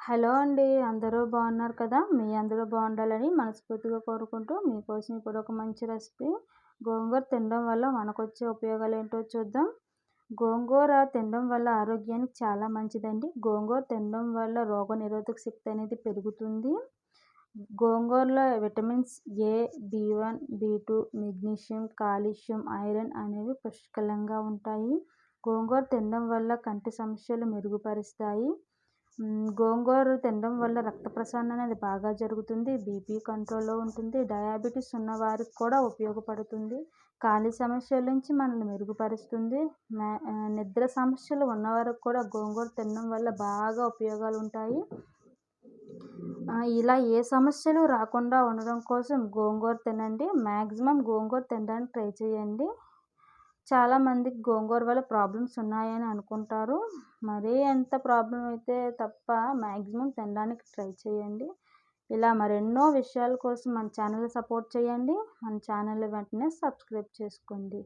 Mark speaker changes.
Speaker 1: Hello అండి అందరూ బాగున్నారు కదా? మీ అందరూ బాగుండాలని మనస్ఫూర్తిగా కోరుకుంటూ మీకోసం ఇప్పుడు ఒక మంచి రెసిపీ గోంగూర తినడం వల్ల మనకు వచ్చే ఉపయోగాలు ఏంటో చూద్దాం. గోంగూర తినడం వల్ల ఆరోగ్యానికి చాలా మంచిదండి. గోంగూర తినడం వల్ల రోగ నిరోధక శక్తి అనేది పెరుగుతుంది. గోంగూరలో vitamins A B one B two magnesium calcium iron అనేవి పుష్కలంగా ఉంటాయి. గోంగూర తినడం వల్ల కంటి సమస్యలు మెరుగుపరుస్తాయి. గోంగూర తినడం వల్ల రక్త ప్రసరణ అనేది బాగా జరుగుతుంది బీపీ కంట్రోల్లో ఉంటుంది డయాబెటీస్ ఉన్న వారికి కూడా ఉపయోగపడుతుంది ఖాళీ సమస్యల నుంచి మనల్ని మెరుగుపరుస్తుంది నిద్ర సమస్యలు ఉన్నవారికి కూడా గోంగూర తినడం వల్ల బాగా ఉపయోగాలు ఉంటాయి. ఇలా ఏ సమస్యలు రాకుండా ఉండడం కోసం గోంగూర తినండి మ్యాక్సిమం గోంగూర తినడానికి ట్రై చేయండి. చాలామందికి గోంగూర వల్ల ప్రాబ్లమ్స్ ఉన్నాయని అనుకుంటారు. మరీ ఎంత ప్రాబ్లం అయితే తప్ప మ్యాక్సిమం తినడానికి ట్రై చేయండి. ఇలా మరెన్నో విషయాల కోసం మన ఛానల్ సపోర్ట్ చేయండి. మన ఛానల్ వెంటనే సబ్స్క్రైబ్ చేసుకోండి.